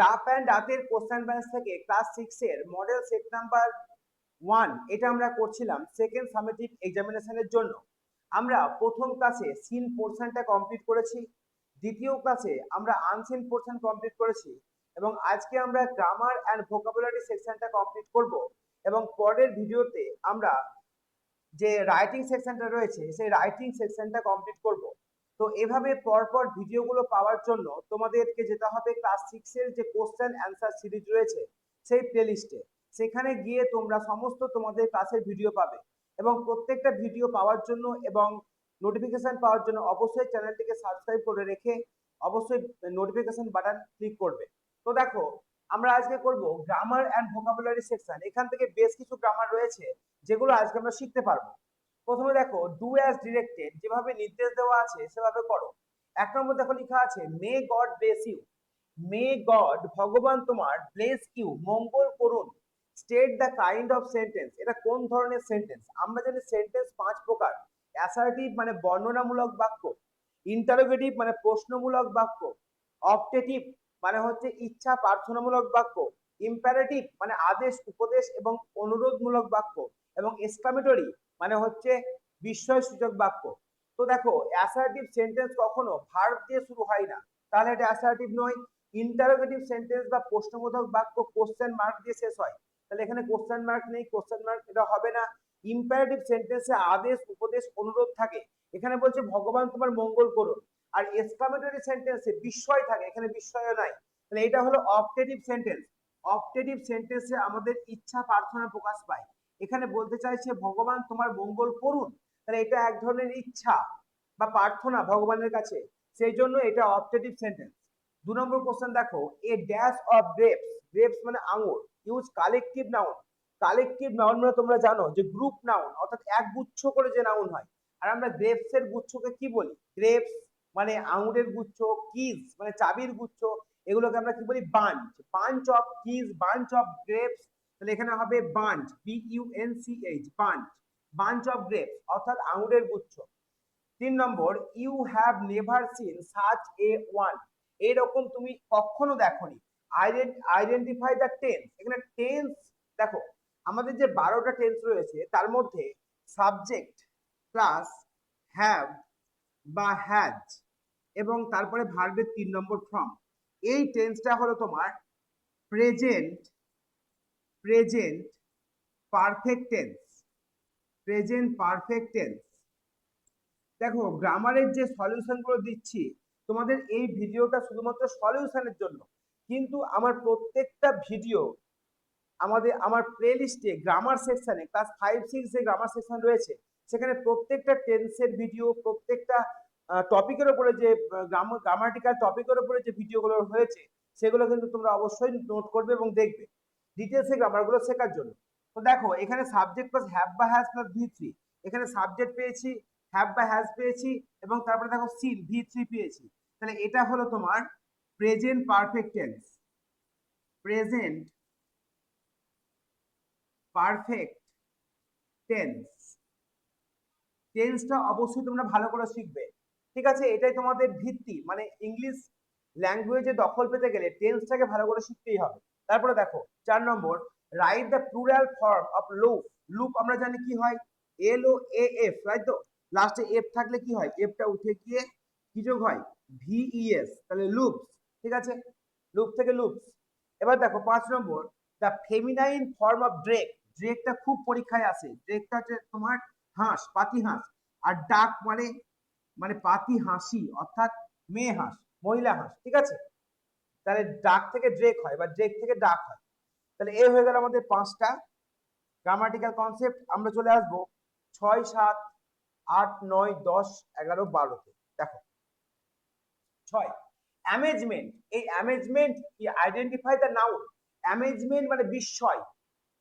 ডাপ and ডাতের question bank থেকে class six এর মডেল সেট নাম্বার ওয়ান এটা আমরা করছিলাম সেকেন্ড সামেটিভ এক্সামিনেশনের জন্য। আমরা প্রথম ক্লাসে সিন পোর্শনটা কমপ্লিট করেছি, দ্বিতীয় ক্লাসে আমরা আনসিন পোর্শন কমপ্লিট করেছি, এবং আজকে আমরা গ্রামার অ্যান্ড ভোকাবুলারি সেকশনটা কমপ্লিট করব, এবং পরের ভিডিওতে আমরা যে রাইটিং সেকশনটা রয়েছে, সেই রাইটিং সেকশনটা কমপ্লিট করব। তো এভাবে পরপর ভিডিওগুলো পাওয়ার জন্য তোমাদেরকে যেতে হবে ক্লাস সিক্সের যে কোশ্চেন অ্যান্সার সিরিজ রয়েছে, সেই প্লেলিস্টে সেখানে গিয়ে তোমরা সমস্ত তোমাদের ক্লাসের ভিডিও পাবে এবং প্রত্যেকটা ভিডিও পাওয়ার জন্য এবং নোটিফিকেশন পাওয়ার জন্য অবশ্যই চ্যানেলটিকে সাবস্ক্রাইব করে রেখে অবশ্যই নোটিফিকেশন বাটন ক্লিক করবে। তো দেখো, আমরা আজকে করব গ্রামার অ্যান্ড ভোকাবুলারি সেকশন এখান থেকে বেশ কিছু গ্রামার রয়েছে যেগুলো আজকে আমরা শিখতে পারব। প্রথমে দেখো ডু অ্যাজ ডিরেক্টেড যেভাবে নির্দেশ দেওয়া আছে, সেভাবে করো। এক নম্বর দেখো লেখা আছে may God bless you may God ভগবান তোমার ব্লেস ইউ মঙ্গল করুন। State the kind of sentence এটা কোন ধরনের সেন্টেন্স আমরা জানি সেন্টেন্স পাঁচ প্রকার। অ্যাসার্টিভ মানে বর্ণনামূলক বাক্য ইন্টারোগেটিভ মানে প্রশ্নমূলক বাক্য অপটেটিভ মানে হচ্ছে ইচ্ছা প্রার্থনামূলক বাক্য ইম্পারেটিভ মানে আদেশ, উপদেশ এবং অনুরোধমূলক বাক্য এবং এক্সক্লামেটরি মানে হচ্ছে বিস্ময় সূচক বাক্য। তো দেখো অ্যাসার্টিভ সেন্টেন্স কখনো ভার্ব দিয়ে শুরু হয় না। তাহলে এটা অ্যাসার্টিভ নয়। ইন্টারোগেটিভ সেন্টেন্স বা প্রশ্নবোধক বাক্য কোশ্চেন মার্ক দিয়ে শেষ হয়। তাহলে এখানে কোশ্চেন মার্ক নেই কোশ্চেন মার্ক এটা হবে না। ইম্পারেটিভ সেন্টেন্সে আদেশ, উপদেশ, অনুরোধ থাকে। এখানে বলছে, ভগবান তোমার মঙ্গল করুন। আর এক্সক্লামেটরি সেন্টেন্সে বিস্ময় থাকে। এখানে বিস্ময় নাই। তাহলে এটা হলো অপটেটিভ সেন্টেন্স অপটেটিভ সেন্টেন্সে আমাদের ইচ্ছা প্রার্থনা প্রকাশ পায়। এখানে বলতে চাইছে, ভগবান তোমার মঙ্গল করুন। তাহলে এটা এক ধরনের ইচ্ছা বা প্রার্থনা ভগবানের কাছে। সেই জন্য এটা অপটেটিভ সেন্টেন্স। দু নম্বর কোশ্চেন দেখো a dash of grapes grapes মানে আঙুর use collective noun collective noun মানে তোমরা জানো যে গ্রুপ নাউন অর্থাৎ এক গুচ্ছ করে যে নাউন হয়। আর আমরা গ্রেপস এর গুচ্ছকে কি বলি? গ্রেপস মানে আঙুরের গুচ্ছ কিজ মানে চাবির গুচ্ছ। এগুলোকে আমরা কি বলি? Bunch bunch of keys bunch of grapes তাহলে এখানে হবে bunch B U N C H bunch bunch of grapes অর্থাৎ আঙুরের গুচ্ছ। তিন নম্বর you have never seen such a one এরকম তুমি কখনো দেখোনি। আইডেন্টিফাই দ্য টেন্স এখানে টেন্স দেখো, আমাদের যে বারোটা টেন্স রয়েছে, তার মধ্যে সাবজেক্ট প্লাস হ্যাভ বা হ্যাজ এবং তারপরে ভার্বের তিন নম্বর ফর্ম এই টেন্সটা হলো তোমার present present perfect tense present perfect tense দেখো গ্রামারের যে সলিউশনগুলো দিচ্ছি, তোমাদের এই ভিডিওটা শুধুমাত্র সলিউশনের জন্য। কিন্তু আমার প্রত্যেকটা ভিডিও আমাদের, আমার প্লে লিস্টে গ্রামার সেকশনে ক্লাস ফাইভ সিক্স যে গ্রামার সেকশন রয়েছে, সেখানে প্রত্যেকটা টেন্সের ভিডিও প্রত্যেকটা টপিকের উপরে যে গ্রামাটিক্যাল টপিকের উপরে যে ভিডিওগুলো হয়েছে সেগুলো কিন্তু তোমরা অবশ্যই নোট করবে এবং দেখবে। ডিটেলসে গ্রামারগুলো শেখার জন্য। তো দেখো, এখানে সাবজেক্ট প্লাস হ্যাভ বা হ্যাজ প্লাস ভি থ্রি এখানে সাবজেক্ট পেয়েছি হ্যাভ বা হ্যাজ পেয়েছি, এবং তারপরে দেখো সিন ভি থ্রি পেয়েছি। তাহলে এটা হলো তোমার present perfect tense present perfect tense টেন্সটা অবশ্যই তোমরা ভালো করে শিখবে। ঠিক আছে? এটাই তোমাদের ভিত্তি। মানে ইংলিশ ল্যাঙ্গুয়েজে দখল পেতে গেলে টেন্সটাকে ভালো করে শিখতেই হবে। তারপরে দেখো, চার নম্বর write the plural form of loop loop আমরা জানি কি হয়? এল ও এ এফ রাইট তো? লাস্টে এফ থাকলে কি হয়? এফটা উঠে গিয়ে কি যোগ হয়? ভিইএস তাহলে লুপস ঠিক আছে? লুপ থেকে লুপস এবার দেখো, পাঁচ নম্বর the feminine form of drake ড্রেকটা খুব পরীক্ষায় আসে ড্রেকটা হচ্ছে তোমার হাঁস, পাতি হাঁস। আর ডাক মানে মানে পাতি হাসি, অর্থাৎ মেয়ে হাঁস, মহিলা হাঁস, ঠিক আছে? তাহলে ডাক থেকে ড্রেক হয় বা ড্রেক থেকে ডাক হয়। তাহলে এ হয়ে গেল আমাদের পাঁচটা গ্রামাটিক্যাল কনসেপ্ট আমরা চলে আসব ছয়, সাত, আট, নয়, দশ, এগারো, বারোতে। দেখো, ছয়। অ্যামেজমেন্ট এই অ্যামেজমেন্ট কি আইডেন্টিফাই দ্য নাউন অ্যামেজমেন্ট মানে বিস্ময়।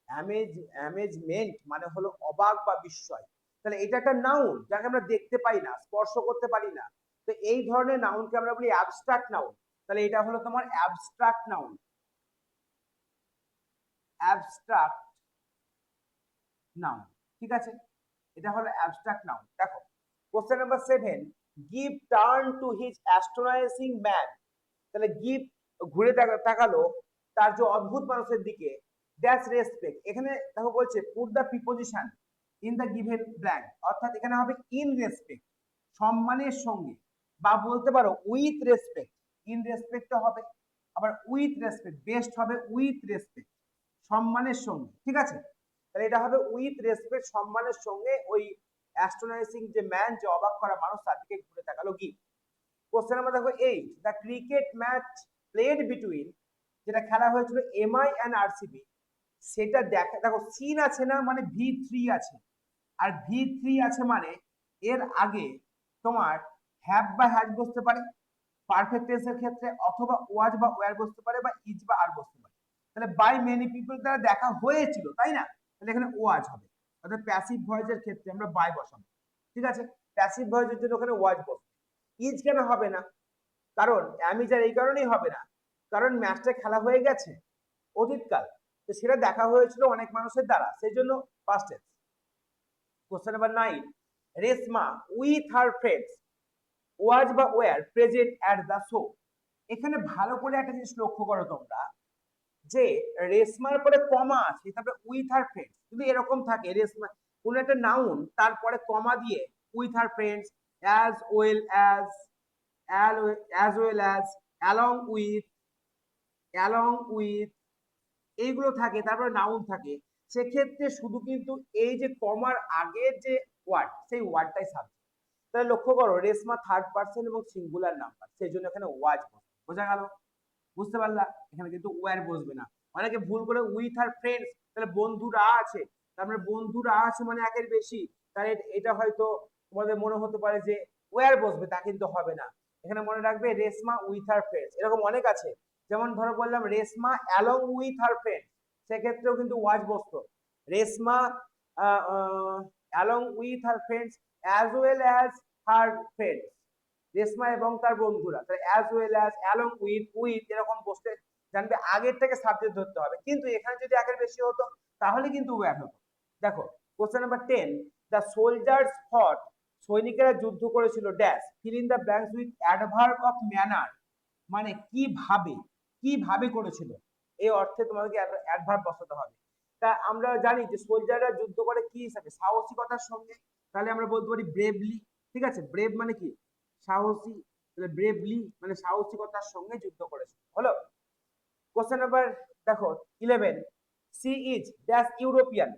অ্যামেজ অ্যামেজমেন্ট মানে হলো অবাক বা বিস্ময়। তাহলে এটা একটা নাউন যাকে আমরা দেখতে পাই না, স্পর্শ করতে পারি না। তো এই ধরনের নাউনকে আমরা বলি অ্যাবস্ট্রাক্ট নাউন তাহলে এটা হলো তোমার অ্যাবস্ট্রাক্ট নাউন অ্যাবস্ট্রাক্ট নাউন ঠিক আছে? এটা হলো অ্যাবস্ট্রাক্ট নাউন দেখো question number seven give turn to his astonishing man তাহলে গিভ ঘুরে তাকালো তার যে অদ্ভুত মানুষের দিকে দ্যাটস রেসপেক্ট এখানে দেখো বলছে put the preposition in the given blank অর্থাৎ এখানে হবে ইন রেসপেক্ট সম্মানের সঙ্গে। বা বলতে পারো উইথ রেসপেক্ট ইন রেসপেক্ট হবে, আবার উইথ রেসপেক্ট বেস্ট হবে উইথ রেসপেক্ট সম্মানের সঙ্গে, ঠিক আছে? তাহলে এটা হবে উইথ রেসপেক্ট সম্মানের সঙ্গে ওই অ্যাস্ট্রোনাইজিং যে ম্যান যে অবাক করা মানুষ, তার দিকে ঘুরে তাকালো কি? কোশ্চেন নাম্বার দেখো eight the cricket match played between যেটা খেলা হয়েছিল এমআই অ্যান্ড আরসিবি সেটা দেখা, দেখো সিন আছে না মানে ভি থ্রি আছে। আর ভি থ্রি আছে মানে এর আগে তোমার হ্যাভ বা হ্যাজ বসতে পারে। পারফেক্ট টেন্সের ক্ষেত্রে অথবা ওয়াজ বা ওয়ার বসতে পারে বা ইজ বা আর বসতে পারে। তাহলে বাই মেনি পিপল দ্বারা দেখা হয়েছিল, তাই না? তাহলে এখানে ওয়াজ হবে। অর্থাৎ প্যাসিভ ভয়েসের ক্ষেত্রে আমরা বাই বসাবো। ঠিক আছে? প্যাসিভ ভয়েসের জন্য ওখানে ওয়াজ বসবে। ইজ কেন হবে না? কারণ অ্যামিজার এই কারণেই হবে না। কারণ ম্যাচটা খেলা হয়ে গেছে, অতীতকাল। তো সেটা দেখা হয়েছিল অনেক মানুষের দ্বারা। সেই জন্য first question number nine Reshma with her friends was বা were present at the show এখানে ভালো করে একটা জিনিস লক্ষ্য করো তোমরা, যে রেশমার পরে কমা আছে, তারপরে উইথ আর ফ্রেন্ডস যদি এরকম থাকে, রেশমা, কোন একটা নাউন তারপরে কমা দিয়ে with her friends as well as as well as along with along with এইগুলো থাকে, তারপরে নাউন থাকে, সেক্ষেত্রে শুধু কিন্তু এই যে কমার আগের যে ওয়ার্ড সেই ওয়ার্ডটাই সাবজেক্ট তাহলে লক্ষ্য করো, রেশমা থার্ড পার্সন এবং সিঙ্গুলার নাম্বার সেই জন্য এখানে ওয়াজ বোঝা গেল? বুঝতে পারলা? এখানে কিন্তু ওয়ার বসবে না। অনেকে ভুল করে উইথ আর ফ্রেন্ডস তাহলে বন্ধুরা আছে। তার মানে বন্ধুরা আছে মানে একের বেশি। তাহলে এটা হয়তো তোমাদের মনে হতে পারে যে ওয়ার বসবে, তা কিন্তু হবে না। এখানে মনে রাখবে রেশমা উইথ আর ফ্রেন্ডস এরকম অনেক আছে। যেমন ধরো বললাম, Reshma along with her friends সেক্ষেত্রেও কিন্তু ওয়াজ বসতো। Reshma along with her friends as well as her friends Reshma এবং তার বন্ধুরা, তাহলে as well as along with with এরকম বসতে জানবে আগের থেকে সাবজেক্ট ধরতে হবে। কিন্তু এখানে যদি আগের বেশি হতো, তাহলে কিন্তু ওয়ার হতো। দেখো question number ten the soldiers fought সৈনিকেরা যুদ্ধ করেছিল dash fill in the blanks with adverb of manner মানে কীভাবে কীভাবে করেছিল? এই অর্থে তোমাদেরকে অ্যাডভার্ব বসাতে হবে। তা আমরা জানি যে সোলজাররা যুদ্ধ করে কি হিসাবে? সাহসিকতার সঙ্গে, তাহলে আমরা বলতে পারি ব্রেভলি ঠিক আছে? ব্রেভ মানে কি? সাহসী তাহলে ব্রেভলি মানে সাহসিকতার সঙ্গে যুদ্ধ করেছে। হলো? কোশ্চেন নাম্বার দেখো eleven she is dash European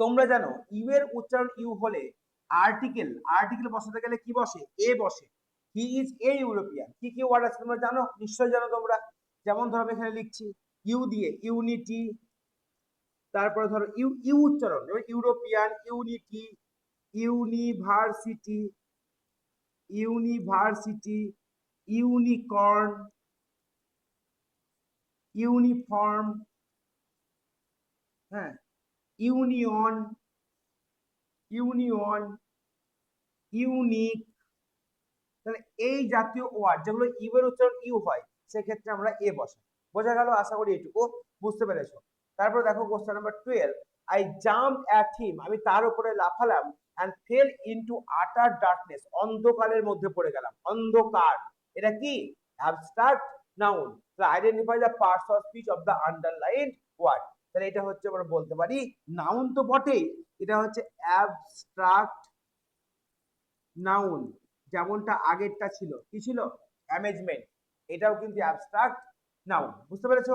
তোমরা জানো ইউ এর উচ্চারণ ইউ হলে আর্টিকেল আর্টিকেল বসাতে গেলে কি বসে? এ বসে। হি ইজ এ ইউরোপিয়ান কি কি ওয়ার্ড আছে তোমরা জানো? নিশ্চয়ই জানো তোমরা। যেমন ধরো আমি এখানে লিখছি ইউ দিয়ে ইউনিটি তারপরে ধরো ইউ ইউ উচ্চারণ European unity university university, unicorn, uniform হ্যাঁ ইউনিয়ন ইউনিয়ন, ইউনিক, তাহলে এই জাতীয় ওয়ার্ড যেগুলো ইউ এর উচ্চারণ ইউ হয়, সেক্ষেত্রে আমরা এ বসাই। বোঝা গেল? আশা করি এটুকু। বুঝতে পেরেছ? তারপর দেখো question number twelve I jump at him আমি তার উপরে লাফালাম and fell into utter darkness অন্ধকারের মধ্যে পড়ে গেলাম। অন্ধকার, এটা কি? Abstract noun identify the parts of speech of the underlined word তাহলে এটা হচ্ছে আমরা বলতে পারি নাউন তো বটেই। এটা হচ্ছে অ্যাবস্ট্রাক্ট নাউন যেমনটা আগেরটা ছিল। কি ছিল? অ্যামেজমেন্ট এটাও কিন্তু অ্যাবস্ট্রাক্ট নাউন বুঝতে পেরেছ?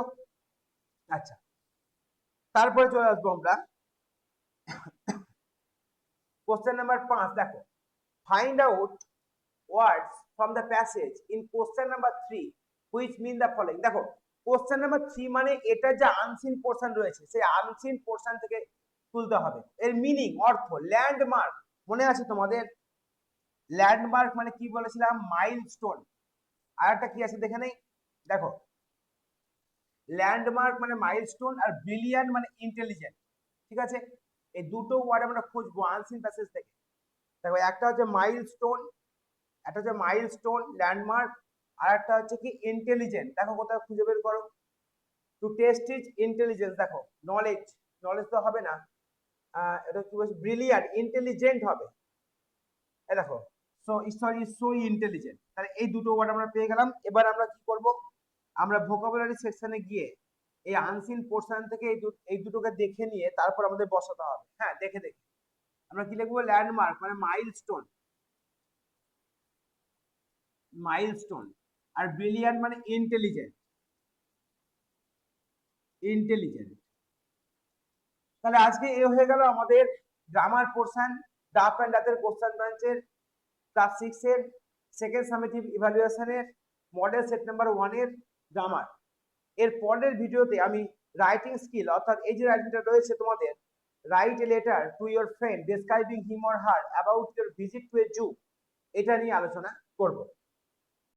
আচ্ছা। তারপরে চলে আসব আমরা। কোশ্চেন নাম্বার পাঁচ, দেখো। Find out words from the passage in question number three which mean the following দেখো কোশ্চেন নাম্বার থ্রি মানে এটা যে আনসিন পোর্শন রয়েছে, সেই আনসিন পোর্শন থেকে তুলতে হবে। এর মিনিং অর্থ ল্যান্ডমার্ক মনে আছে তোমাদের? ল্যান্ডমার্ক মানে কি বলেছিলাম? মাইলস্টোন আর একটা কি আছে দেখে নেই? দেখো ল্যান্ডমার্ক মানে মাইলস্টোন আর ব্রিলিয়ান মানে ইন্টেলিজেন্ট ঠিক আছে? এই দুটো ওয়ার্ড আমরা খুঁজবো আনসিন প্যাসেজ থেকে। দেখো একটা হচ্ছে মাইল স্টোন একটা হচ্ছে মাইল স্টোন ল্যান্ডমার্ক আর একটা হচ্ছে কি ইন্টেলিজেন্ট দেখো কোথাও খুঁজে বের করো। টু টেস্ট ইজ ইন্টেলিজেন্স দেখো নলেজ নলেজ তো হবে না। এটা কি বলছে? ব্রিলিয়ান্ট ইন্টেলিজেন্ট হবে। এই দেখো সো ইজ সো ইন্টেলিজেন্ট তাহলে এই দুটো ওয়ার্ড আমরা পেয়ে গেলাম। এবার আমরা কি করব? আমরা ভোকাবুলারি সেকশনে গিয়ে এই আনসিন পোর্শন থেকে এই এই দুটোকে দেখে নিয়ে তারপর আমাদের বসাতে হবে। হ্যাঁ দেখে দেখে। আমরা কি লিখব? ল্যান্ডমার্ক মানে মাইলস্টোন মাইলস্টোন আর ব্রিলিয়ান্ট মানে ইন্টেলিজেন্ট ইন্টেলিজেন্ট তাহলে আজকে এ হয়ে গেল আমাদের গ্রামার পোর্শন ডাফ অ্যান্ড ডাতের কোশ্চেন ব্রাঞ্চের ক্লাস সিক্স এর সেকেন্ড সামেটিভ ইভালুয়েশনের মডেল সেট নাম্বার ওয়ানের গ্রামার এর পরের ভিডিওতে আমি রাইটিং স্কিল অর্থাৎ এই যে রাইটিংটা রয়েছে তোমাদের write a letter to your friend describing him or her about your visit to a zoo এটা নিয়ে আলোচনা করব।